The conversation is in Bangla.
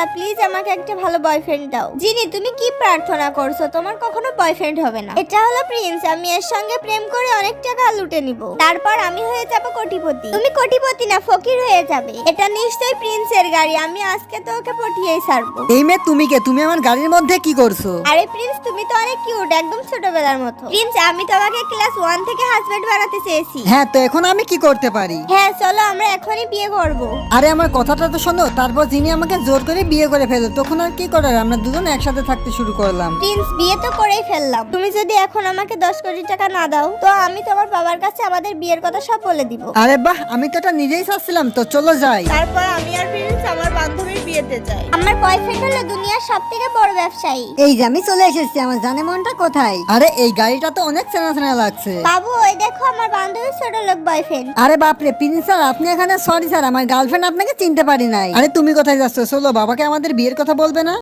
আল্লাহ প্লিজ আমাকে একটা ভালো বয়ফ্রেন্ড দাও। জিনি তুমি কি প্রার্থনা করছ? তোমার কখনো বয়ফ্রেন্ড হবে না। এটা হলো প্রিন্স আমি এর সঙ্গে প্রেম করে অনেক টাকা লুটে নিব। তারপর আমি হয়ে যাব কোটিপতি। তুমি কোটিপতি না ফকির হয়ে যাবে। এটা নিশ্চয়ই প্রিন্সের গাড়ি আমি আজকে তো ওকে পটিয়েই ছাড়বো। এই মেয়ে তুমি কে? তুমি আমার গাড়ির মধ্যে কি করছ? আরে প্রিন্স তুমি তো অনেক কিউট একদম ছোটবেলার মতো। প্রিন্স আমি তোমাকে ক্লাস ওয়ান থেকে হাজবেন্ড বানাতে চেয়েছি। হ্যাঁ তো এখন আমি কি করতে পারি? হ্যাঁ চলো আমরা এখনই বিয়ে করব। আরে আমার কথাটা তো শোনো তারপর যিনি আমাকে জোর করে বিয়ে করে ফেলো তখন আর কি করার? আমরা দুজন একসাথে থাকতে শুরু করলাম। প্রিন্স বিয়ে তো করেই ফেললাম। তুমি যদি এখন আমাকে দশ কোটি টাকা না দাও তো আমি তোমার বাবার কাছে আমাদের বিয়ের কথা সব বলে দিব। আরে বাহ আমি তো এটা নিজেই চাচ্ছিলাম তো চলো যাই। তারপর আমি আর প্রিন্স আমার বান্ধবীর চাই। আমার বয়ফ্রেন্ড হলো দুনিয়ার সব থেকে বড় ব্যবসায়ী। এই যে আমি চলে এসেছি আমার জানে মনটা কোথায়? আরে এই গাড়িটা তো অনেক চেনা চেনা লাগছে। বাবু ওই দেখো আমার বান্ধবীর ছোট লোক বয়ফ্রেন্ড আরে বাপরে প্রিন্স স্যার আপনি এখানে সরি স্যার আমার গার্লফ্রেন্ড আপনাকে চিনতে পারি নাই। আরে তুমি কোথায় যাচ্ছ? চলো বাবাকে আমাদের বিয়ের কথা বলবে না?